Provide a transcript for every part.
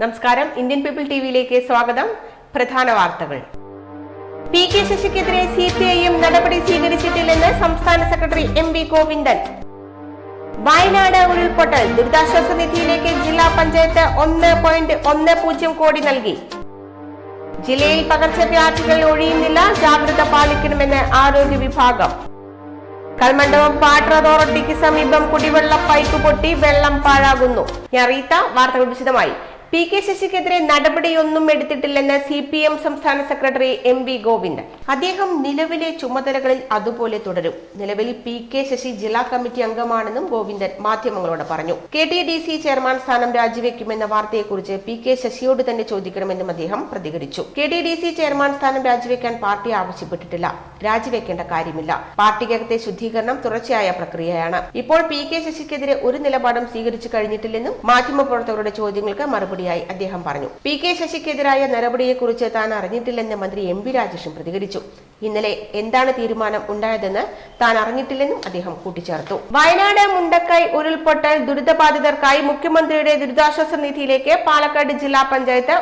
നമസ്കാരം. Indian people ടിവിയിലേക്ക് സ്വാഗതം. പ്രധാന വാർത്തകൾ. പി കെ ശശിക്കെതിരെ സി പി ഐ എം നടപടി സ്വീകരിച്ചിട്ടില്ലെന്ന് സംസ്ഥാന secretary M V Govindan. Wayanad ഉരുൾപൊട്ടൽ. ദുരിതാശ്വാസ നിധിയിലേക്ക് ജില്ലാ പഞ്ചായത്ത് ഒന്ന് പോയിന്റ് ഒന്ന് പൂജ്യം കോടി നൽകി. ജില്ലയിൽ പകർച്ചവ്യാധികൾ ഒഴിയുന്നില്ല ജാഗ്രത പാലിക്കണമെന്ന് ആരോഗ്യ വിഭാഗം. കൽമണ്ഡപം വാട്ടർ അതോറിറ്റിക്ക് സമീപം കുടിവെള്ള പൈപ്പ് പൊട്ടി വെള്ളം പാഴാകുന്നു. ഞാൻ റീത്ത വാർത്തകൾ വിശദമായി. പി കെ ശശിക്കെതിരെ നടപടിയൊന്നും എടുത്തിട്ടില്ലെന്ന് സി പി എം സംസ്ഥാന സെക്രട്ടറി എം വി ഗോവിന്ദൻ. അദ്ദേഹം നിലവിലെ ചുമതലകളിൽ അതുപോലെ തുടരും. നിലവിൽ പി കെ ശശി ജില്ലാ കമ്മിറ്റി അംഗമാണെന്നും ഗോവിന്ദൻ മാധ്യമങ്ങളോട് പറഞ്ഞു. K T D C chairman സ്ഥാനം രാജിവെക്കുമെന്ന വാർത്തയെക്കുറിച്ച് പി കെ ശശിയോട് തന്നെ ചോദിക്കണമെന്നും അദ്ദേഹം പ്രതികരിച്ചു. K T D C chairman സ്ഥാനം രാജിവെക്കാൻ പാർട്ടി ആവശ്യപ്പെട്ടിട്ടില്ല. രാജിവെക്കേണ്ട കാര്യമില്ല. പാർട്ടിക്കകത്തെ ശുദ്ധീകരണം തുടർച്ചയായ പ്രക്രിയയാണ്. ഇപ്പോൾ പി കെ ശശിക്കെതിരെ ഒരു നിലപാടും സ്വീകരിച്ചു കഴിഞ്ഞിട്ടില്ലെന്നും മാധ്യമപ്രവർത്തകരുടെ ചോദ്യങ്ങൾക്ക് മറുപടിയായി അദ്ദേഹം പറഞ്ഞു. പി കെ ശശിക്കെതിരായ നടപടിയെക്കുറിച്ച് താൻ അറിഞ്ഞിട്ടില്ലെന്ന് മന്ത്രി എം പി രാജേഷും പ്രതികരിച്ചു. ഇന്നലെ എന്താണ് തീരുമാനം ഉണ്ടായതെന്ന് താൻ അറിഞ്ഞിട്ടില്ലെന്നും അദ്ദേഹം കൂട്ടിച്ചേർത്തു. വയനാട് മുണ്ടക്കൈ ഉരുൾപൊട്ടൽ ദുരിതബാധിതർക്കായി മുഖ്യമന്ത്രിയുടെ ദുരിതാശ്വാസ നിധിയിലേക്ക് പാലക്കാട് ജില്ലാ പഞ്ചായത്ത്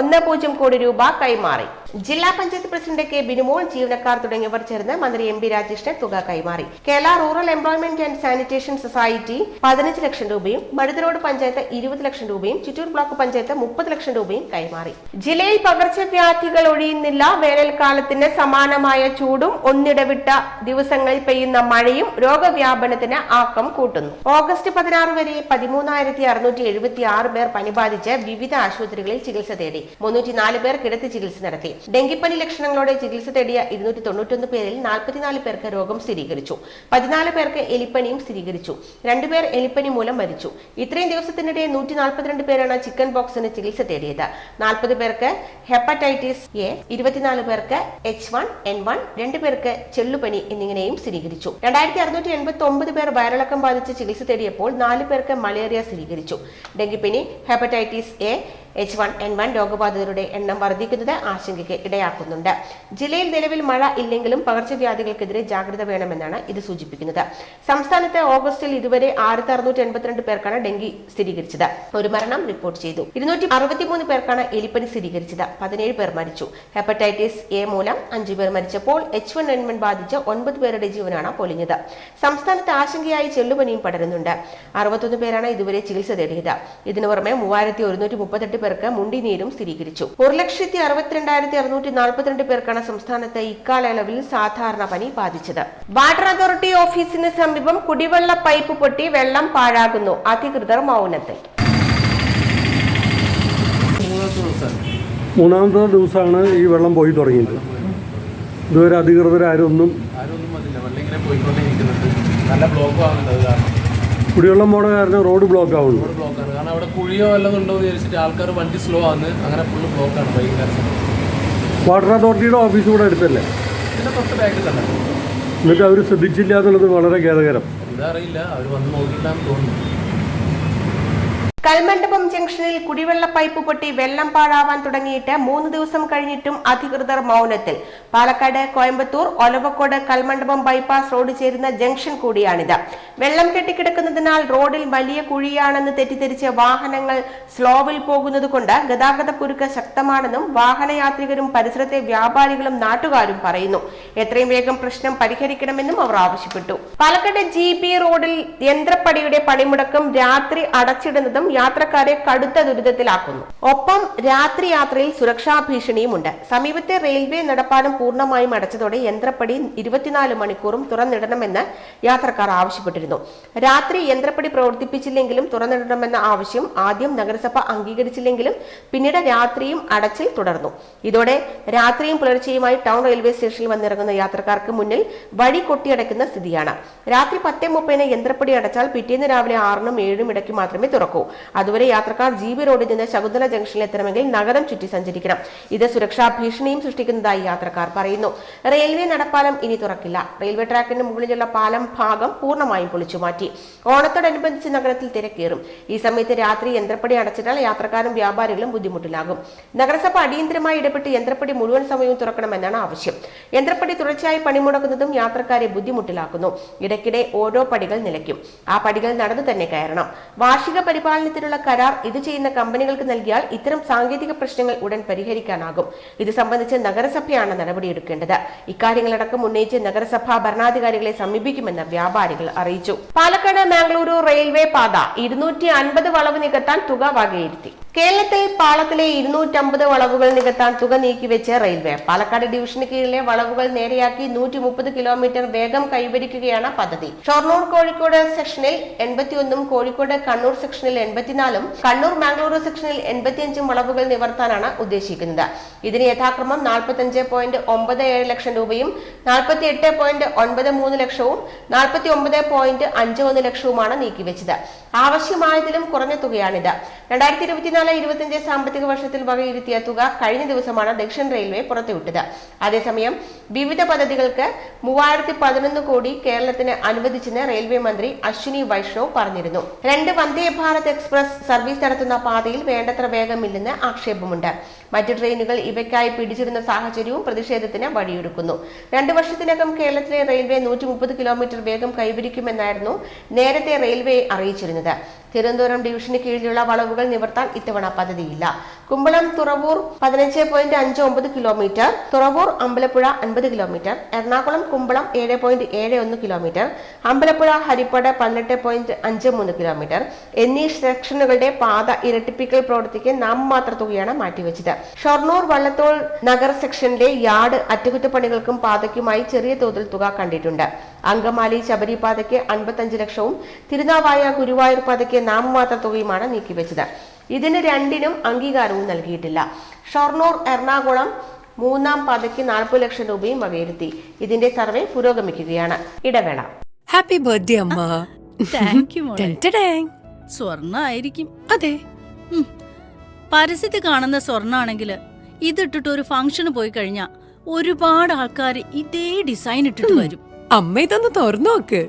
ഒന്ന് കോടി രൂപ കൈമാറി. ജില്ലാ പഞ്ചായത്ത് പ്രസിഡന്റ് കെ ബിനുമോൾ ജീവനക്കാർ തുടങ്ങിയവർ ചേർന്ന് മന്ത്രി എം പി രാജേഷിന് തുക കൈമാറി. Kerala rural employment and sanitation society പതിനഞ്ച് ലക്ഷം രൂപയും മടുതരോട് പഞ്ചായത്ത് ഇരുപത് ലക്ഷം രൂപയും ചിറ്റൂർ ബ്ലോക്ക് പഞ്ചായത്ത് മുപ്പത് ലക്ഷം രൂപയും കൈമാറി. ജില്ലയിൽ പകർച്ചവ്യാധികൾ ഒഴിയുന്നില്ല വേനൽക്കാലത്തിന് സമാനമായ ചൂടും ഒന്നിടവിട്ട ദിവസങ്ങളിൽ പെയ്യുന്ന മഴയും രോഗവ്യാപനത്തിന് ആക്കം കൂട്ടുന്നു. ഓഗസ്റ്റ് പതിനാറ് വരെ പതിമൂന്നായിരത്തി അറുന്നൂറ്റി എഴുപത്തി ആറ് പേർ പനി ബാധിച്ച് വിവിധ ആശുപത്രികളിൽ ചികിത്സ തേടി. മുന്നൂറ്റി നാല് പേർ കിടത്തി ചികിത്സ നടത്തി. ഡെങ്കിപ്പനി ലക്ഷണങ്ങളോടെ ചികിത്സ തേടിയ ഇരുന്നൂറ്റി തൊണ്ണൂറ്റൊന്ന് പേരിൽ നാൽപ്പത്തിനാല് പേർക്ക് രോഗം സ്ഥിരീകരിച്ചു. പതിനാല് പേർക്ക് എലിപ്പനിയും സ്ഥിരീകരിച്ചു. രണ്ടുപേർ എലിപ്പനി മൂലം മരിച്ചു. ഇത്രയും ദിവസത്തിനിടെ നൂറ്റി നാൽപ്പത്തിരണ്ട് പേരാണ് ചിക്കൻ ബോക്സിന് ചികിത്സ തേടിയത്. നാൽപ്പത് പേർക്ക് ഹെപ്പറ്റൈറ്റിസ് എ ഇരുപത്തിനാല് പേർക്ക് എച്ച് വൺ എൻ വൺ രണ്ട് പേർക്ക് ചെള്ളുപനി എന്നിങ്ങനെയും സ്ഥിരീകരിച്ചു. രണ്ടായിരത്തി അറുന്നൂറ്റി എൺപത്തി ഒമ്പത് പേർ വയറിളക്കം ബാധിച്ച് ചികിത്സ തേടിയപ്പോൾ നാല് പേർക്ക് മലേറിയ സ്ഥിരീകരിച്ചു. ഡെങ്കിപ്പനി hepatitis A H one N one രോഗബാധിതരുടെ എണ്ണം വർദ്ധിക്കുന്നത് ആശങ്കയ്ക്ക് ഇടയാക്കുന്നുണ്ട്. ജില്ലയിൽ നിലവിൽ മഴ ഇല്ലെങ്കിലും പകർച്ചവ്യാധികൾക്കെതിരെ ജാഗ്രത വേണമെന്നാണ് ഇത് സൂചിപ്പിക്കുന്നത്. സംസ്ഥാനത്ത് ഓഗസ്റ്റിൽ ഇതുവരെ ആയിരത്തി അറുന്നൂറ്റി എൺപത്തിരണ്ട് പേർക്കാണ് ഡെങ്കി സ്ഥിരീകരിച്ചത്. ഒരു മരണം റിപ്പോർട്ട് ചെയ്തു. ഇരുന്നൂറ്റി അറുപത്തിമൂന്ന് പേർക്കാണ് എലിപ്പനി സ്ഥിരീകരിച്ചത്. പതിനേഴ് പേർ മരിച്ചു. ഹെപ്പറ്റൈറ്റിസ് എ മൂലം അഞ്ചു പേർ മരിച്ചപ്പോൾ എച്ച് വൺ എൻ വൺ ബാധിച്ച് ഒൻപത് പേരുടെ ജീവനാണ് പൊലിഞ്ഞത്. സംസ്ഥാനത്ത് ആശങ്കയായി ചെള്ളുപനിയും പടരുന്നുണ്ട്. അറുപത്തൊന്ന് പേരാണ് ഇതുവരെ ചികിത്സ തേടിയത്. ഇതിനു പുറമെ മൂവായിരത്തി ഒരുന്നൂറ്റി മുപ്പത്തെട്ട് പേർക്ക് മുണ്ടിനീരും സ്ഥിരീകരിച്ചു. ഒരു ലക്ഷത്തി അറുപത്തിരണ്ടായിരത്തി അറുന്നൂറ്റി നാൽപ്പത്തിരണ്ട് പേർക്കാണ് സംസ്ഥാനത്ത് ഇക്കാലയളവിൽ സാധാരണ പനി ബാധിച്ചത്. വാട്ടർ അതോറിറ്റി ഓഫീസിന് സമീപം കുടിവെള്ള പൈപ്പ് പൊട്ടി വെള്ളം പാഴാകുന്നു. അധികൃതർ മൗനത്തിൽ. മൂന്നാമത്തെ ദിവസം മൂന്നാമത്തെ ദിവസമാണ് ഈ വെള്ളം പോയി തുടങ്ങിയത്. ഇതുവരെ അധികൃതരാരും ഒന്നും ആരും ഒന്നും വന്നില്ല. വെള്ളം ഇങ്ങനെ പോയിക്കൊണ്ടേയിരിക്കുന്നുണ്ട് നല്ല ബ്ലോക്ക് ആവുന്നുണ്ട് അത് കാരണം. കുടിവെള്ളം പോണ കാരണം റോഡ് ബ്ലോക്ക് ആവുന്നു റോഡ് ബ്ലോക്കാണ് കാരണം അവിടെ കുഴിയോ വല്ലതും ഉണ്ടോ എന്ന് വിചാരിച്ചിട്ട് ആൾക്കാർ വണ്ടി സ്ലോ ആണ് അങ്ങനെ ഫുള്ള് ബ്ലോക്കാണ് വൈകുന്നേരം സമയം. വാട്ടർ അതോറിറ്റിയുടെ ഓഫീസ് കൂടെ അടുത്തല്ലേ? നിങ്ങൾക്ക് തൊട്ട് ബാക്കിൽ തന്നെ. എന്നിട്ട് അവർ ശ്രദ്ധിച്ചില്ല എന്നുള്ളത് വളരെ ഖേദകരം. എന്താ അറിയില്ല. അവർ വന്ന് നോക്കിയിട്ടാന്ന് തോന്നുന്നു. കൽമണ്ഡപം ജംഗ്ഷനിൽ കുടിവെള്ള പൈപ്പ് പൊട്ടി വെള്ളം പാഴാവാൻ തുടങ്ങിയിട്ട് മൂന്ന് ദിവസം കഴിഞ്ഞിട്ടും അധികൃതർ മൗനത്തിൽ. പാലക്കാട് കോയമ്പത്തൂർ ഒലവക്കോട് കൽമണ്ഡപം ബൈപ്പാസ് റോഡ് ചേരുന്ന ജംഗ്ഷൻ കൂടിയാണിത്. വെള്ളം കെട്ടിക്കിടക്കുന്നതിനാൽ റോഡിൽ വലിയ കുഴിയാണെന്ന് തെറ്റിദ്ധരിച്ച് വാഹനങ്ങൾ സ്ലോവിൽ പോകുന്നത് കൊണ്ട് ഗതാഗത കുരുക്ക് ശക്തമാണെന്നും വാഹനയാത്രികരും പരിസരത്തെ വ്യാപാരികളും നാട്ടുകാരും പറയുന്നു. എത്രയും വേഗം പ്രശ്നം പരിഹരിക്കണമെന്നും അവർ ആവശ്യപ്പെട്ടു. പാലക്കാട് ജി റോഡിൽ യന്ത്രപ്പടിയുടെ പണിമുടക്കം രാത്രി അടച്ചിടുന്നതും യാത്രക്കാരെ കടുത്ത ദുരിതത്തിലാക്കുന്നു. ഒപ്പം രാത്രി യാത്രയിൽ സുരക്ഷാ ഭീഷണിയുമുണ്ട്. സമീപത്തെ റെയിൽവേ നടപ്പാലം പൂർണമായും അടച്ചതോടെ യന്ത്രപ്പടി ഇരുപത്തിനാല് മണിക്കൂറും തുറന്നിടണമെന്ന് യാത്രക്കാർ ആവശ്യപ്പെട്ടിരുന്നു. രാത്രി യന്ത്രപ്പടി പ്രവർത്തിപ്പിച്ചില്ലെങ്കിലും തുറന്നിടണമെന്ന ആവശ്യം ആദ്യം നഗരസഭ അംഗീകരിച്ചില്ലെങ്കിലും പിന്നീട് രാത്രിയും അടച്ചിൽ തുടർന്നു. ഇതോടെ രാത്രിയും പുലർച്ചെയുമായി ടൗൺ റെയിൽവേ സ്റ്റേഷനിൽ വന്നിറങ്ങുന്ന യാത്രക്കാർക്ക് മുന്നിൽ വഴി കൊട്ടിയടക്കുന്ന സ്ഥിതിയാണ്. രാത്രി പത്തേ മുപ്പതിന് യന്ത്രപ്പടി അടച്ചാൽ പിറ്റേന്ന് രാവിലെ ആറിനും ഏഴിനും ഇടയ്ക്ക് മാത്രമേ തുറക്കൂ. അതുവരെ യാത്രക്കാർ ജി ബി റോഡിൽ നിന്ന് ശകുന്തല ജംഗ്ഷനിൽ എത്തണമെങ്കിൽ നഗരം ചുറ്റി സഞ്ചരിക്കണം. ഇത് സുരക്ഷാ ഭീഷണിയും സൃഷ്ടിക്കുന്നതായി യാത്രക്കാർ പറയുന്നു. റെയിൽവേ നടപ്പാലം ഇനി തുറക്കില്ല. റെയിൽവേ ട്രാക്കിന് മുകളിലുള്ള പാലം ഭാഗം പൂർണമായും പൊളിച്ചു മാറ്റി. ഓണത്തോടനുബന്ധിച്ച് നഗരത്തിൽ തിരക്കേറും. ഈ സമയത്ത് രാത്രി യന്ത്രപ്പടി അടച്ചിട്ടാൽ യാത്രക്കാരും വ്യാപാരികളും ബുദ്ധിമുട്ടിലാകും. നഗരസഭ അടിയന്തരമായി ഇടപെട്ട് യന്ത്രപ്പടി മുഴുവൻ സമയവും തുറക്കണമെന്നാണ് ആവശ്യം. യന്ത്രപ്പടി തുടർച്ചയായി പണിമുടക്കുന്നതും യാത്രക്കാരെ ബുദ്ധിമുട്ടിലാക്കുന്നു. ഇടയ്ക്കിടെ ഓരോ പടികൾ നിലയ്ക്കും. ആ പടികൾ നടന്നു തന്നെ കയറണം. വാർഷിക പരിപാലനത്തിനുള്ള കരാർ ഇത് ചെയ്യുന്ന കമ്പനികൾക്ക് നൽകിയാൽ ഇത്തരം സാങ്കേതിക പ്രശ്നങ്ങൾ ഉടൻ പരിഹരിക്കാനാകും. ഇത് സംബന്ധിച്ച് നഗരസഭയാണ് നടപടിയെടുക്കേണ്ടത്. ഇക്കാര്യങ്ങളടക്കം ഉന്നയിച്ച് നഗരസഭാ ഭരണാധികാരികളെ സമീപിക്കുമെന്ന് വ്യാപാരികൾ അറിയിച്ചു. പാലക്കാട് മാംഗ്ലൂരു റെയിൽവേ പാത ഇരുന്നൂറ്റി അൻപത് വളവ് നികത്താൻ തുക വകയിരുത്തി. കേരളത്തിൽ പാളത്തിലെ ഇരുന്നൂറ്റമ്പത് വളവുകൾ നികത്താൻ തുക നീക്കിവെച്ച് റെയിൽവേ. പാലക്കാട് ഡിവിഷന് കീഴിലെ വളവുകൾ നേരെയാക്കി നൂറ്റി മുപ്പത് കിലോമീറ്റർ വേഗം കൈവരിക്കുകയാണ് പദ്ധതി. ഷൊർണൂർ കോഴിക്കോട് സെക്ഷനിൽ എൺപത്തിയൊന്നും കോഴിക്കോട് കണ്ണൂർ സെക്ഷനിൽ എൺപത്തിനാലും കണ്ണൂർ മാംഗ്ലൂരു സെക്ഷനിൽ എൺപത്തിയഞ്ചും വളവുകൾ നിവർത്താനാണ് ഉദ്ദേശിക്കുന്നത്. ഇതിന് യഥാക്രമം നാൽപ്പത്തഞ്ച് പോയിന്റ് ഒമ്പത് ഏഴ് ലക്ഷം രൂപയും നാൽപ്പത്തി എട്ട് പോയിന്റ് ഒൻപത് മൂന്ന് ലക്ഷവും നാൽപ്പത്തി ഒമ്പത് പോയിന്റ് അഞ്ച് ഒന്ന് ലക്ഷവുമാണ് നീക്കിവെച്ചത്. ആവശ്യമായതിലും കുറഞ്ഞ തുകയാണിത്. രണ്ടായിരത്തി ഇരുപത്തിനാല് ഇരുപത്തിയഞ്ച് സാമ്പത്തിക വർഷത്തിൽ വകയിരുത്തിയ തുക കഴിഞ്ഞ ദിവസമാണ് ദക്ഷിണ റെയിൽവേ പുറത്തുവിട്ടത്. അതേസമയം വിവിധ പദ്ധതികൾക്ക് മൂവായിരത്തി പതിനൊന്ന് കോടി കേരളത്തിന് അനുവദിച്ചെന്ന് റെയിൽവേ മന്ത്രി അശ്വിനി വൈഷ്ണവ് പറഞ്ഞിരുന്നു. രണ്ട് വന്ദേ ഭാരത് എക്സ്പ്രസ് സർവീസ് നടത്തുന്ന പാതയിൽ വേണ്ടത്ര വേഗമില്ലെന്ന് ആക്ഷേപമുണ്ട്. മറ്റു ട്രെയിനുകൾ ഇവയ്ക്കായി പിടിച്ചിരുന്ന സാഹചര്യവും പ്രതിഷേധത്തിന് വഴിയൊരുക്കുന്നു. രണ്ടു വർഷത്തിനകം കേരളത്തിലെ റെയിൽവേ നൂറ്റി കിലോമീറ്റർ വേഗം കൈവരിക്കുമെന്നായിരുന്നു നേരത്തെ റെയിൽവേ അറിയിച്ചിരുന്നത്. തിരുവനന്തപുരം ഡിവിഷന് കീഴിലുള്ള വളവുകൾ നിവർത്താൻ ഇത്തവണ പദ്ധതിയില്ല. കുമ്പളം തുറവൂർ പതിനഞ്ച് പോയിന്റ് അഞ്ച് ഒമ്പത് കിലോമീറ്റർ തുറവൂർ അമ്പലപ്പുഴ അൻപത് കിലോമീറ്റർ എറണാകുളം കുമ്പളം ഏഴ് പോയിന്റ് ഏഴ് ഒന്ന് കിലോമീറ്റർ അമ്പലപ്പുഴ ഹരിപ്പാട് പതിനെട്ട് പോയിന്റ് അഞ്ച് മൂന്ന് കിലോമീറ്റർ എന്നീ സെക്ഷനുകളുടെ പാത ഇരട്ടിപ്പിക്കൽ പ്രവൃത്തിക്ക് നാമമാത്ര തുകയാണ് മാറ്റിവെച്ചത്. ഷൊർണൂർ വള്ളത്തോൾ നഗർ സെക്ഷനിലെ യാർഡ് അറ്റകുറ്റപ്പണികൾക്കും പാതയ്ക്കുമായി ചെറിയ തോതിൽ തുക കണ്ടിട്ടുണ്ട്. അങ്കമാലി ശബരി പാതയ്ക്ക് അൻപത്തഞ്ച് ലക്ഷവും തിരുനാവായ ഗുരുവായൂർ പാതയ്ക്ക് നാമമാത്ര തുകയുമാണ് നീക്കിവെച്ചത്. ഇതിന് രണ്ടിനും അംഗീകാരവും നൽകിയിട്ടില്ല. ഷൊർണൂർ എറണാകുളം മൂന്നാം പാതയ്ക്ക് നാൽപ്പത് ലക്ഷം രൂപയും വകയിരുത്തി. ഇതിന്റെ സർവേ പുരോഗമിക്കുകയാണ്. ഇടവേള. ഹാപ്പി ബർത്ത്ഡേ അമ്മ. സ്വർണ ആയിരിക്കും. അതെ. പരസ്യത്തിൽ കാണുന്ന സ്വർണാണെങ്കിൽ ഇതിട്ടിട്ട് ഒരു ഫംഗ്ഷന് പോയി കഴിഞ്ഞാ ഒരുപാട് ആൾക്കാർ ഇതേ ഡിസൈൻ ഇട്ടിട്ട് വരും. അമ്മ ഇതൊന്ന് തുറന്നു നോക്ക്.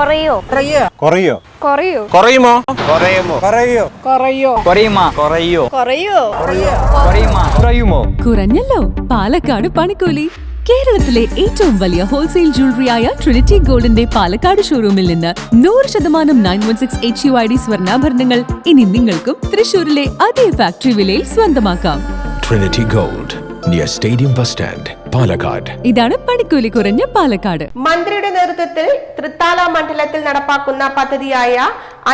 കുറയോ? കുറയോ? കുറയോ? കുറയുമോ? കുറയുമോ? കുറയോ? കുറയോ? കുറയുമോ? കുറയോ? കുറയോ? കുറയുമോ? കുറയുമോ? കുറഞ്ഞല്ലോ. പാലക്കാട് പണിക്കൂലി. കേരളത്തിലെ ഏറ്റവും വലിയ ഹോൾസെയിൽ ജ്വല്ലറിയായ ട്രിനിറ്റി ഗോൾഡിന്റെ പാലക്കാട് ഷോറൂമിൽ നിന്ന് നൂറ് ശതമാനം nine one six H U I D സ്വർണാഭരണങ്ങൾ ഇനി നിങ്ങൾക്കും തൃശൂരിലെ അതേ ഫാക്ടറി വിലയിൽ സ്വന്തമാക്കാം. Trinity Gold, near Stadium Bus Stand, Palakkad ഇതാണ് പണിക്കൂലി കുറഞ്ഞ പാലക്കാട്. മന്ത്രിയുടെ നേതൃത്വത്തിൽ തൃത്താല മണ്ഡലത്തിൽ നടപ്പാക്കുന്ന പദ്ധതിയായ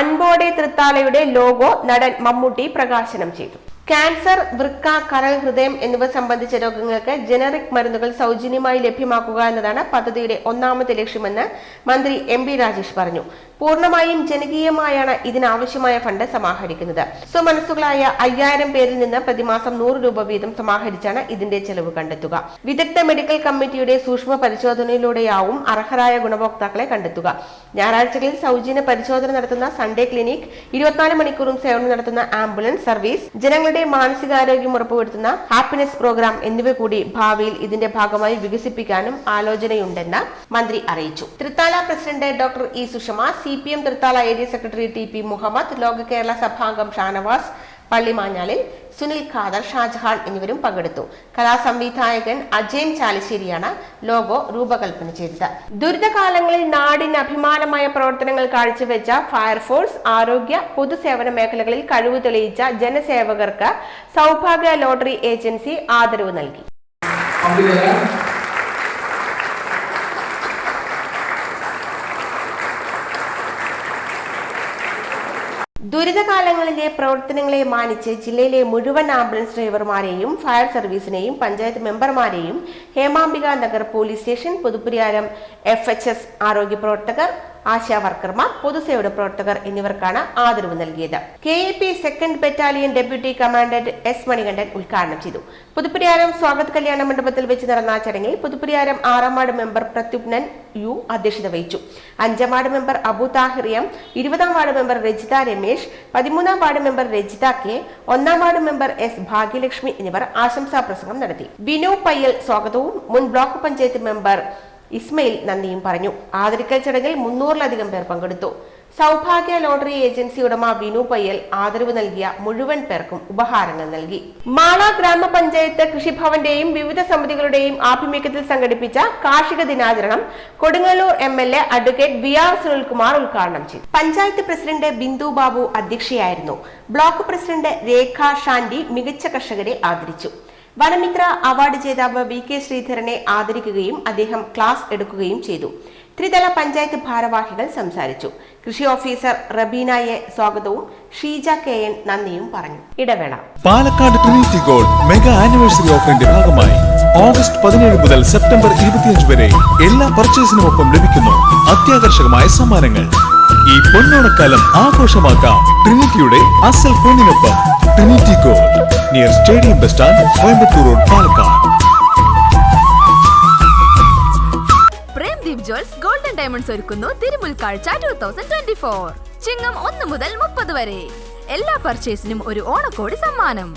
അൻപോടെ തൃത്താലയുടെ ലോഗോ നടൻ മമ്മൂട്ടി പ്രകാശനം ചെയ്തു. ക്യാൻസർ വൃക്ക കരൾ ഹൃദയം എന്നിവ സംബന്ധിച്ച രോഗങ്ങൾക്ക് ജനറിക് മരുന്നുകൾ സൗജന്യമായി ലഭ്യമാക്കുക എന്നതാണ് പദ്ധതിയുടെ ഒന്നാമത്തെ ലക്ഷ്യമെന്ന് മന്ത്രി എം ബി രാജേഷ് പറഞ്ഞു. പൂർണമായും ജനകീയമായാണ് ഇതിനാവശ്യമായ ഫണ്ട് സമാഹരിക്കുന്നത്. സ്വമനസ്സുകളായ അയ്യായിരം പേരിൽ നിന്ന് പ്രതിമാസം നൂറ് രൂപ വീതം സമാഹരിച്ചാണ് ഇതിന്റെ ചെലവ് കണ്ടെത്തുക. വിദഗ്ധ മെഡിക്കൽ കമ്മിറ്റിയുടെ സൂക്ഷ്മ പരിശോധനയിലൂടെയാവും അർഹരായ ഗുണഭോക്താക്കളെ കണ്ടെത്തുക. ഞായറാഴ്ചകളിൽ സൗജന്യ പരിശോധന നടത്തുന്ന സൺഡേ ക്ലിനിക് ഇരുപത്തിനാല് മണിക്കൂറും സേവനം നടത്തുന്ന ആംബുലൻസ് സർവീസ് ജനങ്ങളുടെ മാനസികാരോഗ്യം ഉറപ്പുവരുത്തുന്ന ഹാപ്പിനെസ് പ്രോഗ്രാം എന്നിവ കൂടി ഭാവിയിൽ ഇതിന്റെ ഭാഗമായി വികസിപ്പിക്കാനും ആലോചനയുണ്ടെന്ന് മന്ത്രി അറിയിച്ചു. Thrithala president doctor E Sushama C P M Thrithala area secretary T P Muhammad Loka Kerala സഭാംഗം Shanavas പള്ളിമാഞ്ഞാലിൽ Sunil Khader Shah Jahan എന്നിവരും പങ്കെടുത്തു. കലാസംവിധായകൻ അജയൻ ചാലിശ്ശേരിയാണ് ലോഗോ രൂപകൽപ്പന ചെയ്തത്. ദുരിതകാലങ്ങളിൽ നാടിന് അഭിമാനമായ പ്രവർത്തനങ്ങൾ കാഴ്ചവെച്ച ഫയർഫോഴ്സ് ആരോഗ്യ പൊതുസേവന മേഖലകളിൽ കഴിവ് തെളിയിച്ച ജനസേവകർക്ക് സൗഭാഗ്യ ലോട്ടറി ഏജൻസി ആദരവ് നൽകി. ദുരിതകാലങ്ങളിലെ പ്രവർത്തനങ്ങളെ മാനിച്ച് ജില്ലയിലെ മുഴുവൻ ആംബുലൻസ് ഡ്രൈവർമാരെയും ഫയർ സർവീസിനെയും panchayat മെമ്പർമാരെയും Hemambika Nagar police station Puthupariyaram F H S ആരോഗ്യ പ്രവർത്തകർ ആശാ വർക്കർമാർ പൊതുസേവന പ്രവർത്തകർ എന്നിവർക്കാണ് ആദരവ് നൽകിയത്. K A P second battalion deputy commandant S Manikandan ഉദ്ഘാടനം ചെയ്തു. പുതുപ്പരിയാരം സ്വാഗത് കല്യാണ മണ്ഡപത്തിൽ വെച്ച് നടന്ന ചടങ്ങിൽ പുതുപ്പരിയാരം ആറാം വാർഡ് മെമ്പർ പ്രത്യുപ്നൻ യു അധ്യക്ഷത വഹിച്ചു. അഞ്ചാം വാർഡ് മെമ്പർ അബു താഹിറിയം ഇരുപതാം വാർഡ് മെമ്പർ രജിത രമേശ് പതിമൂന്നാം വാർഡ് മെമ്പർ രജിത കെ ഒന്നാം വാർഡ് മെമ്പർ എസ് ഭാഗ്യലക്ഷ്മി എന്നിവർ ആശംസാ പ്രസംഗം നടത്തി. വിനു പയ്യൽ സ്വാഗതവും മുൻ ബ്ലോക്ക് പഞ്ചായത്ത് മെമ്പർ ഇസ്മയിൽ നന്ദിയും പറഞ്ഞു. ആദരിക്കൽ ചടങ്ങിൽ മുന്നൂറിലധികം പേർ പങ്കെടുത്തു. സൗഭാഗ്യ ലോട്ടറി ഏജൻസി ഉടമ വിനു പയ്യൽ ആദരവ് നൽകിയ മുഴുവൻ പേർക്കും ഉപഹാരങ്ങൾ നൽകി. മാള ഗ്രാമപഞ്ചായത്ത് കൃഷിഭവന്റെയും വിവിധ സമിതികളുടെയും ആഭിമുഖ്യത്തിൽ സംഘടിപ്പിച്ച കാർഷിക ദിനാചരണം Kodungallur M L A advocate V R Sunilkumar ഉദ്ഘാടനം ചെയ്തു. പഞ്ചായത്ത് പ്രസിഡന്റ് ബിന്ദു ബാബു അധ്യക്ഷയായിരുന്നു. ബ്ലോക്ക് പ്രസിഡന്റ് രേഖ ഷാൻഡി മികച്ച കർഷകരെ ആദരിച്ചു. വനമിത്ര അവാർഡ് ജേതാവ് വി കെ ശ്രീധരനെ ആദരിക്കുകയും അദ്ദേഹം ക്ലാസ് എടുക്കുകയും ചെയ്തു. ത്രിതല പഞ്ചായത്ത് ഭാരവാഹികൾ സംസാരിച്ചു. കൃഷി ഓഫീസർ റബീനയെ സ്വാഗതവും ഷീജ കെ എൻ നന്ദിയും പറഞ്ഞു. ഇടവേള. Palakkad Trinity gold mega anniversary ഓഫറിന്റെ ഭാഗമായി ഓഗസ്റ്റ് പതിനേഴ് മുതൽ സെപ്റ്റംബർ ഇരുപത്തിയഞ്ച് വരെ എല്ലാ പർച്ചേസിനും ഒപ്പം ലഭിക്കുന്നു. അത്യാകർഷകമായ സമ്മാനങ്ങൾ. ഈ പൊന്നോണക്കാലം ആഘോഷമാക്കാം. ട്രിനിറ്റിയുടെ അസൽ പൊന്നിനൊപ്പം Trinity gold near stadium bus stand Coimbatore road Palakkad. Premdeep jewels golden diamonds ഒരുക്കുന്നു തിരുമുൽക്കാഴ്ച ടൂ തൗസൻഡ് ട്വന്റി ഫോർ ചിങ്ങം ഒന്ന് മുതൽ മുപ്പത് വരെ. എല്ലാ പർച്ചേസിനും ഒരു ഓണക്കോടി സമ്മാനം.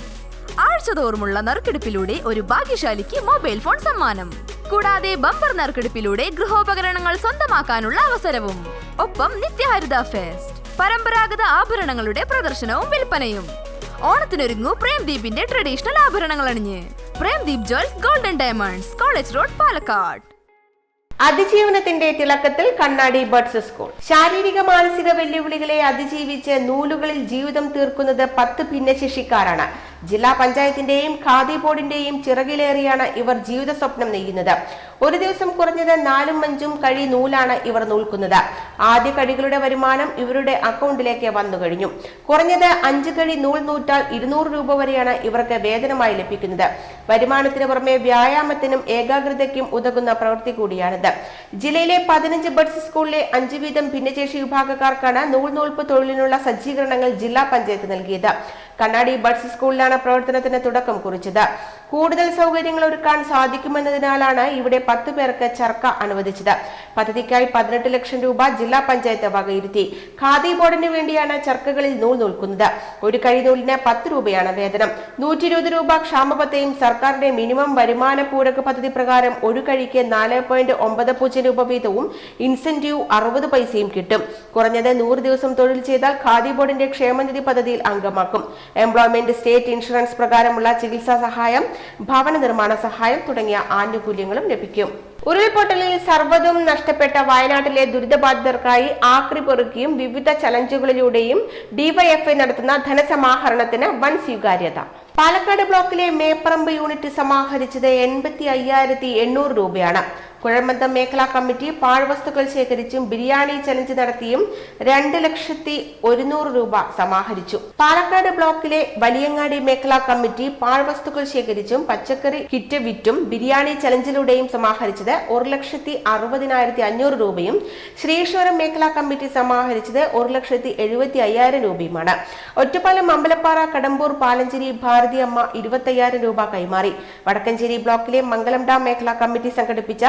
ആഴ്ചതോറുമുള്ള നറുക്കെടുപ്പിലൂടെ ഒരു ഭാഗ്യശാലിക്ക് മൊബൈൽ ഫോൺ സമ്മാനം. കൂടാതെ ബമ്പർ നറുക്കെടുപ്പിലൂടെ ഗൃഹോപകരണങ്ങൾ സ്വന്തമാക്കാനുള്ള അവസരവും. ഒപ്പം നിത്യഹരിത ഫെസ്റ്റ് പരമ്പരാഗത ആഭരണങ്ങളുടെ പ്രദർശനവും വിൽപ്പനയും. ഓണത്തിനൊരുങ്ങു പ്രേംദീപിന്റെ ട്രഡീഷണൽ ആഭരണങ്ങൾ അണിഞ്ഞ്. Premdeep jewels golden diamonds college road Palakkad. അതിജീവനത്തിന്റെ തിളക്കത്തിൽ കണ്ണാടി ബഡ്സ് സ്കൂൾ. ശാരീരിക മാനസിക വെല്ലുവിളികളെ അതിജീവിച്ച് നൂലുകളിൽ ജീവിതം തീർക്കുന്നത് പത്ത് ഭിന്നശേഷിക്കാരാണ്. ജില്ലാ പഞ്ചായത്തിന്റെയും ഖാദി ബോർഡിന്റെയും ചിറകിലേറിയാണ് ഇവർ ജീവിത സ്വപ്നം നെയ്യുന്നത്. ഒരു ദിവസം കുറഞ്ഞത് നാലും അഞ്ചും കഴി നൂലാണ് ഇവർ നൂൽക്കുന്നത്. ആദ്യ കഴികളുടെ വരുമാനം ഇവരുടെ അക്കൗണ്ടിലേക്ക് വന്നു കഴിഞ്ഞു. കുറഞ്ഞത് അഞ്ച് കഴി നൂൽ നൂറ്റാൽ ഇരുന്നൂറ് രൂപ വരെയാണ് ഇവർക്ക് വേതനമായി ലഭിക്കുന്നത്. വരുമാനത്തിന് പുറമെ വ്യായാമത്തിനും ഏകാഗ്രതയ്ക്കും ഉതകുന്ന പ്രവൃത്തി കൂടിയാണിത്. ജില്ലയിലെ പതിനഞ്ച് ബഡ്സ് സ്കൂളിലെ അഞ്ചു വീതം ഭിന്നശേഷി വിഭാഗക്കാർക്കാണ് നൂൽ നൂൽപ്പ് തൊഴിലിനുള്ള സജ്ജീകരണങ്ങൾ ജില്ലാ പഞ്ചായത്ത് നൽകിയത്. കണ്ണാടി ബഡ്സ് സ്കൂളിലാണ് പ്രവർത്തനത്തിന് തുടക്കം കുറിച്ചത്. കൂടുതൽ സൗകര്യങ്ങൾ ഒരുക്കാൻ സാധിക്കുമെന്നതിനാലാണ് ഇവിടെ പത്ത് പേർക്ക് ചർക്ക അനുവദിച്ചത്. പദ്ധതിക്കായി പതിനെട്ട് ലക്ഷം രൂപ ജില്ലാ പഞ്ചായത്ത് വകയിരുത്തി. ഖാദി ബോർഡിന് വേണ്ടിയാണ് ചർക്കകളിൽ നൂൽ നൂൽക്കുന്നത്. ഒരു കഴി നൂലിന് പത്ത് രൂപയാണ് വേതനം. നൂറ്റി ഇരുപത് രൂപ ക്ഷാമപത്തെയും സർക്കാരിന്റെ മിനിമം വരുമാന പൂരക പദ്ധതി പ്രകാരം ഒരു കഴിക്ക് നാല് പോയിന്റ് ഒമ്പത് പൂജ്യം രൂപ വീതവും ഇൻസെന്റീവ് അറുപത് പൈസയും കിട്ടും. കുറഞ്ഞത് നൂറ് ദിവസം തൊഴിൽ ചെയ്താൽ ഖാദി ബോർഡിന്റെ ക്ഷേമനിധി പദ്ധതിയിൽ അംഗമാക്കും. എംപ്ലോയ്മെന്റ് സ്റ്റേറ്റ് ഇൻഷുറൻസ് പ്രകാരമുള്ള ചികിത്സാ സഹായം ഭവന നിർമ്മാണ സഹായം തുടങ്ങിയ ആനുകൂല്യങ്ങളും ലഭിക്കും. ഉരുൾപൊട്ടലിൽ സർവതും നഷ്ടപ്പെട്ട വയനാട്ടിലെ ദുരിതബാധിതർക്കായി ആക്രി പെറുക്കിയും വിവിധ ചലഞ്ചുകളിലൂടെയും ഡിവൈഎഫ്ഐ നടത്തുന്ന ധനസമാഹരണത്തിന് വൻ സ്വീകാര്യത. പാലക്കാട് ബ്ലോക്കിലെ മേപ്പറമ്പ് യൂണിറ്റ് സമാഹരിച്ചത് എൺപത്തി അയ്യായിരത്തി എണ്ണൂറ് രൂപയാണ്. കുഴമന്തം മേഖലാ കമ്മിറ്റി പാഴ്വസ്തുക്കൾ ശേഖരിച്ചും ബിരിയാണി ചലഞ്ച് നടത്തിയും രണ്ട് ലക്ഷത്തി ഒരുന്നൂറ് രൂപ സമാഹരിച്ചു. പാലക്കാട് ബ്ലോക്കിലെ വലിയങ്ങാടി മേഖലാ കമ്മിറ്റി പാഴ്വസ്തുക്കൾ ശേഖരിച്ചും പച്ചക്കറി കിറ്റ് വിറ്റും ബിരിയാണി ചലഞ്ചിലൂടെയും സമാഹരിച്ചത് ഒരു ലക്ഷത്തി അറുപതിനായിരത്തി അഞ്ഞൂറ് രൂപയും ശ്രീശ്വരം മേഖലാ കമ്മിറ്റി സമാഹരിച്ചത് ഒരു ലക്ഷത്തി എഴുപത്തി അയ്യായിരം രൂപയുമാണ്. ഒറ്റപ്പാലം അമ്പലപ്പാറ കടമ്പൂർ പാലഞ്ചേരി ഭാരതി അമ്മ ഇരുപത്തയ്യായിരം രൂപ കൈമാറി. വടക്കഞ്ചേരി ബ്ലോക്കിലെ മംഗലം ഡാം മേഖലാ കമ്മിറ്റി സംഘടിപ്പിച്ച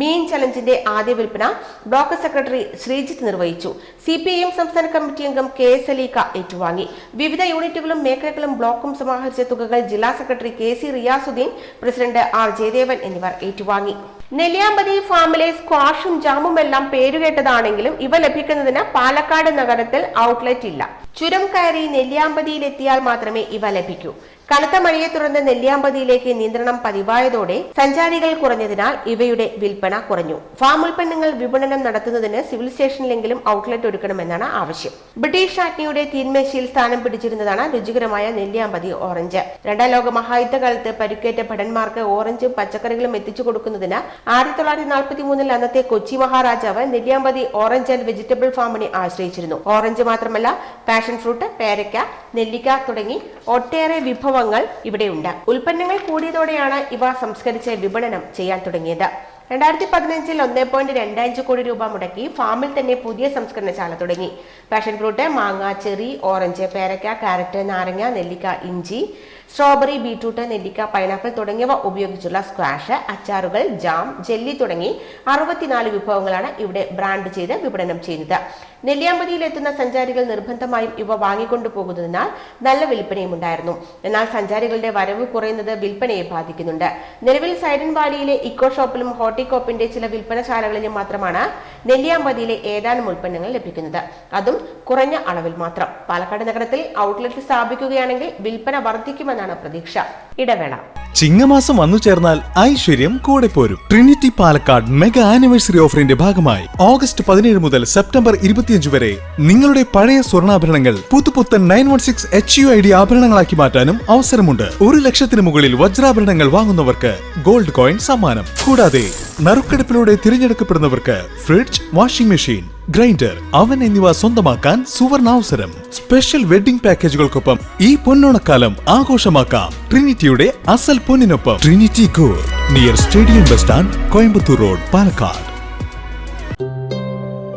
മീൻ ചലഞ്ചിന്റെ ആദ്യ വിൽപ്പന ബ്ലോക്ക് സെക്രട്ടറി ശ്രീജിത്ത് നിർവഹിച്ചു. സി പി ഐ എം സംസ്ഥാന കമ്മിറ്റി അംഗം കെ എസ് അലീക്ക ഏറ്റുവാങ്ങി. വിവിധ യൂണിറ്റുകളും മേഖലകളും ബ്ലോക്കും സമാഹരിച്ച തുകകൾ ജില്ലാ secretary K C Riyasudheen president R Jayadevan എന്നിവർ ഏറ്റുവാങ്ങി. നെല്ലിയാമ്പതി ഫാമിലെ സ്ക്വാഷും ജാമും എല്ലാം പേരുകേട്ടതാണെങ്കിലും ഇവ ലഭിക്കുന്നതിന് പാലക്കാട് നഗരത്തിൽ ഔട്ട്ലെറ്റ് ഇല്ല. ചുരം കയറി നെല്ലിയാമ്പതിയിലെത്തിയാൽ മാത്രമേ ഇവ ലഭിക്കൂ. കനത്ത മഴയെ തുടർന്ന് നെല്ലിയാമ്പതിയിലേക്ക് നിയന്ത്രണം പതിവായതോടെ സഞ്ചാരികൾ കുറഞ്ഞതിനാൽ ഇവയുടെ വിൽപ്പന കുറഞ്ഞു. ഫാം ഉൽപ്പന്നങ്ങൾ വിപണനം നടത്തുന്നതിന് സിവിൽ സ്റ്റേഷനിലെങ്കിലും ഔട്ട്ലെറ്റ് ഒരുക്കണമെന്നാണ് ആവശ്യം. ബ്രിട്ടീഷ് രാജ്ഞിയുടെ തീന്മേശയിൽ സ്ഥാനം പിടിച്ചിരുന്നതാണ് രുചികരമായ നെല്ലിയാമ്പതി ഓറഞ്ച്. രണ്ടാം ലോക മഹായുദ്ധകാലത്ത് പരിക്കേറ്റ ഭടന്മാർക്ക് ഓറഞ്ചും പച്ചക്കറികളും എത്തിച്ചു കൊടുക്കുന്നതിന് ആയിരത്തി തൊള്ളായിരത്തി നാൽപ്പത്തി മൂന്നിൽ അന്നത്തെ കൊച്ചി മഹാരാജാവ് നെല്ലിയാമ്പതി ഓറഞ്ച് ആൻഡ് വെജിറ്റബിൾ ഫാമിനെ ആശ്രയിച്ചിരുന്നു. ഓറഞ്ച് മാത്രമല്ല പാഷൻ ഫ്രൂട്ട് പേരക്ക നെല്ലിക്ക തുടങ്ങി ഒട്ടേറെ വിഭവങ്ങൾ ഇവിടെയുണ്ട്. ഉൽപ്പന്നങ്ങൾ കൂടിയതോടെയാണ് ഇവ സംസ്കരിച്ച് വിപണനം ചെയ്യാൻ തുടങ്ങിയത്. രണ്ടായിരത്തി പതിനഞ്ചിൽ ഒന്നേ പോയിന്റ് രണ്ടഞ്ച് കോടി രൂപ മുടക്കി ഫാമിൽ തന്നെ പുതിയ സംസ്കരണശാല തുടങ്ങി. പാഷൻ ഫ്രൂട്ട് മാങ്ങ ചെറി ഓറഞ്ച് പേരക്ക കാരറ്റ് നാരങ്ങ നെല്ലിക്ക ഇഞ്ചി സ്ട്രോബെറി ബീട്രൂട്ട് നെല്ലിക്ക പൈനാപ്പിൾ തുടങ്ങിയവ ഉപയോഗിച്ചുള്ള സ്ക്വാഷ് അച്ചാറുകൾ ജാം ജെല്ലി തുടങ്ങി അറുപത്തിനാല് വിഭവങ്ങളാണ് ഇവിടെ ബ്രാൻഡ് ചെയ്ത് വിപണനം ചെയ്യുന്നത്. നെല്ലിയാമ്പതിയിൽ എത്തുന്ന സഞ്ചാരികൾ നിർബന്ധമായും ഇവ വാങ്ങിക്കൊണ്ടു പോകുന്നതിനാൽ നല്ല വിൽപ്പനയും ഉണ്ടായിരുന്നു. എന്നാൽ സഞ്ചാരികളുടെ വരവ് കുറയുന്നത് വിൽപ്പനയെ ബാധിക്കുന്നുണ്ട്. നിലവിൽ സൈഡൻ വാലിയിലെ ഇക്കോ ഷോപ്പിലും ഹോട്ടിക്കോപ്പിന്റെ ചില വിൽപ്പനശാലകളിലും മാത്രമാണ് നെല്ലിയാമ്പതിയിലെ ഏതാനും ഉൽപ്പന്നങ്ങൾ ലഭിക്കുന്നത്. അതും കുറഞ്ഞ അളവിൽ മാത്രം. പാലക്കാട് നഗരത്തിൽ ഔട്ട്ലെറ്റ് സ്ഥാപിക്കുകയാണെങ്കിൽ വിൽപ്പന വർദ്ധിക്കുമെന്നാണ് പ്രതീക്ഷ. ഇടവേള. ചിങ്ങമാസം വന്നു ചേർന്നാൽ ഐശ്വര്യം കൂടെ പോരും. ട്രിനിറ്റി പാലക്കാട് മെഗാ ആനിവേഴ്സറി ഓഫറിന്റെ ഭാഗമായി ഓഗസ്റ്റ് പതിനേഴ് മുതൽ സെപ്റ്റംബർ ഇരുപത്തിയഞ്ച് വരെ നിങ്ങളുടെ പഴയ സ്വർണാഭരണങ്ങൾ പുതുപുത്തൻ nine one six H U I D ആഭരണങ്ങളാക്കി മാറ്റാനും അവസരമുണ്ട്. ഒരു ലക്ഷത്തിന് മുകളിൽ വജ്രാഭരണങ്ങൾ വാങ്ങുന്നവർക്ക് ഗോൾഡ് കോയിൻ സമ്മാനം. കൂടാതെ നറുക്കെടുപ്പിലൂടെ തിരഞ്ഞെടുക്കപ്പെടുന്നവർക്ക് fridge washing machine grinder oven എന്നിവ സ്വന്തമാക്കാൻ സുവർണാവസരം. സ്പെഷ്യൽ വെഡിംഗ് പാക്കേജുകൾക്കൊപ്പം ഈ പൊന്നോണക്കാലം ആഘോഷമാക്കാം. ട്രിനിറ്റിയുടെ അസൽ പൊന്നിനൊപ്പം Trinity gold near stadium bus stand Coimbatore road Palakkad.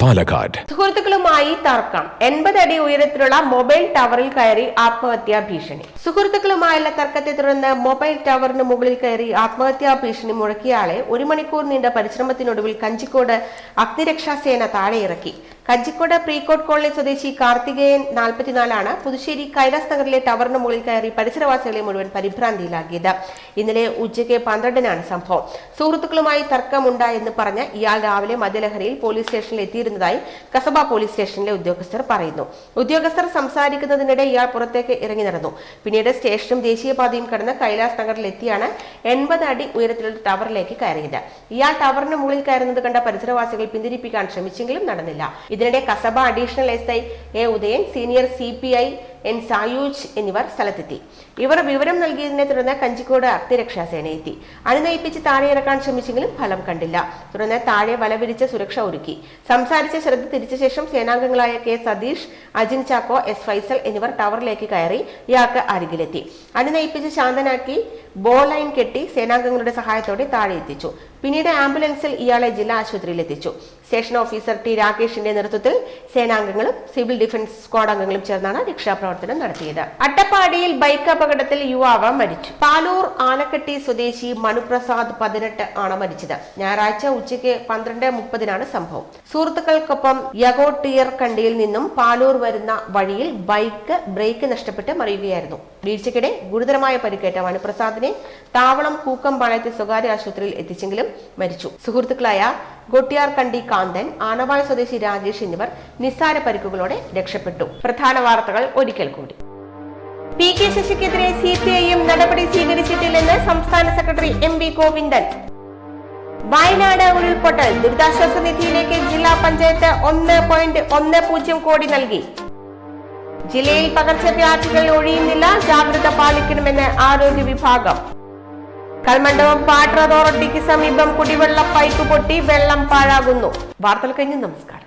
Palakkad. സുഹൃത്തുക്കളുമായി തർക്കം. എൺപത് അടി ഉയരത്തിലുള്ള മൊബൈൽ ടവറിൽ കയറി ആത്മഹത്യാ ഭീഷണി. സുഹൃത്തുക്കളുമായുള്ള തർക്കത്തെ തുടർന്ന് മൊബൈൽ ടവറിന് മുകളിൽ കയറി ആത്മഹത്യാ ഭീഷണി മുഴക്കിയ ആളെ ഒരു മണിക്കൂർ നീണ്ട പരിശ്രമത്തിനൊടുവിൽ കഞ്ചിക്കോട് അഗ്നിരക്ഷാസേന താഴെ ഇറക്കി കഞ്ചിക്കോട് പ്രീകോട്ട് കോളനി സ്വദേശി കാർത്തികേയൻ നാൽപ്പത്തിനാലാണ് പുതുശ്ശേരി കൈലാസ് നഗറിലെ ടവറിന് മുകളിൽ കയറി പരിസരവാസികളെ മുഴുവൻ പരിഭ്രാന്തിയിലാക്കിയത്. ഇന്നലെ ഉച്ചയ്ക്ക് പന്ത്രണ്ടിനാണ് സംഭവം. സുഹൃത്തുക്കളുമായി തർക്കമുണ്ടായെന്ന് പറഞ്ഞ് ഇയാൾ രാവിലെ മദ്യലഹരിയിൽ പോലീസ് സ്റ്റേഷനിൽ എത്തിയിരുന്നതായി കസബ പോലീസ് സ്റ്റേഷനിലെ ഉദ്യോഗസ്ഥർ പറയുന്നു. ഉദ്യോഗസ്ഥർ സംസാരിക്കുന്നതിനിടെ ഇയാൾ പുറത്തേക്ക് ഇറങ്ങി നടന്നു. പിന്നീട് സ്റ്റേഷനും ദേശീയപാതയും കടന്ന് കൈലാസ് നഗറിൽ എത്തിയാണ് എൺപത് അടി ഉയരത്തിലുള്ള ടവറിലേക്ക് കയറിയത്. ഇയാൾ ടവറിന് മുകളിൽ കയറുന്നത് കണ്ട പരിസരവാസികൾ പിന്തിരിപ്പിക്കാൻ ശ്രമിച്ചെങ്കിലും നടന്നില്ല. ഇതിനിടെ Kasaba additional S I A Udayan senior C P I N Sayooj എന്നിവർ സ്ഥലത്തെത്തി. ഇവർ വിവരം നൽകിയതിനെ തുടർന്ന് കഞ്ചിക്കോട് അഗ്നിരക്ഷാസേന എത്തി അണിനയിപ്പിച്ച് താഴെ ഇറക്കാൻ ശ്രമിച്ചെങ്കിലും ഫലം കണ്ടില്ല. തുടർന്ന് താഴെ വലവിരിച്ച് സുരക്ഷ ഒരുക്കി. സംസാരിച്ച ശ്രദ്ധ തിരിച്ച ശേഷം സേനാംഗങ്ങളായ കെ സതീഷ് അജിൻ ചാക്കോ എസ് ഫൈസൽ എന്നിവർ ടവറിലേക്ക് കയറി ഇയാൾക്ക് അരികിലെത്തി. അണിനയിപ്പിച്ച് ശാന്തനാക്കി ബോ ലൈൻ കെട്ടി സേനാംഗങ്ങളുടെ സഹായത്തോടെ താഴെ എത്തിച്ചു. പിന്നീട് ആംബുലൻസിൽ ഇയാളെ ജില്ലാ ആശുപത്രിയിൽ എത്തിച്ചു. സ്റ്റേഷൻ ഓഫീസർ ടി രാകേഷിന്റെ നേതൃത്വത്തിൽ സേനാംഗങ്ങളും സിവിൽ ഡിഫൻസ് സ്ക്വാഡ് അംഗങ്ങളും ചേർന്നാണ് രക്ഷാപ്രവർത്തനം പ്രവർത്തനം നടത്തിയത്. അട്ടപ്പാടിയിൽ ബൈക്ക് അപകടത്തിൽ യുവാവ് മരിച്ചു. പാലൂർ ആനക്കെട്ടി സ്വദേശി മനുപ്രസാദ് പതിനെട്ട് ആണ് മരിച്ചത്. ഞായറാഴ്ച ഉച്ചയ്ക്ക് പന്ത്രണ്ട് മുപ്പതിനാണ് സംഭവം. സുഹൃത്തുക്കൾക്കൊപ്പം യഗോട്ടിയർ കണ്ടിയിൽ നിന്നും പാലൂർ വരുന്ന വഴിയിൽ ബൈക്ക് ബ്രേക്ക് നഷ്ടപ്പെട്ട് മറിയുകയായിരുന്നു. വീഴ്ചയ്ക്കിടെ ഗുരുതരമായ പരിക്കേറ്റ മനുപ്രസാദിനെ താവളം കൂക്കം പാളയത്തെ സ്വകാര്യ ആശുപത്രിയിൽ എത്തിച്ചെങ്കിലും മരിച്ചു. സുഹൃത്തുക്കളായ ഗൊട്ടിയാർ കണ്ടി കാന്തൻ ആനവായ സ്വദേശി രാജേഷ് എന്നിവർ നിസ്സാര പരിക്കുകളോടെ രക്ഷപ്പെട്ടു. പ്രധാന വാർത്തകൾ ഒരിക്കൽ കൂടി. പി കെ ശശിക്കെതിരെ സി പി ഐ എം നടപടി സ്വീകരിച്ചിട്ടില്ലെന്ന് സംസ്ഥാന secretary M V Govindan. Wayanad ഉരുൾപൊട്ടൽ ദുരിതാശ്വാസ നിധിയിലേക്ക് ജില്ലാ പഞ്ചായത്ത് ഒന്ന് പോയിന്റ് ഒന്ന് പൂജ്യം കോടി നൽകി. ജില്ലയിൽ പകർച്ചവ്യാധികൾ ഒഴിയുന്നില്ല ജാഗ്രത പാലിക്കണമെന്ന് ആരോഗ്യ വിഭാഗം. കൽമണ്ഡപം വാട്ടർ അതോറിറ്റിക്ക് സമീപം കുടിവെള്ള പൈപ്പ് പൊട്ടി വെള്ളം പാഴാകുന്നു. വാർത്തകൾ കഴിഞ്ഞ് നമസ്കാരം.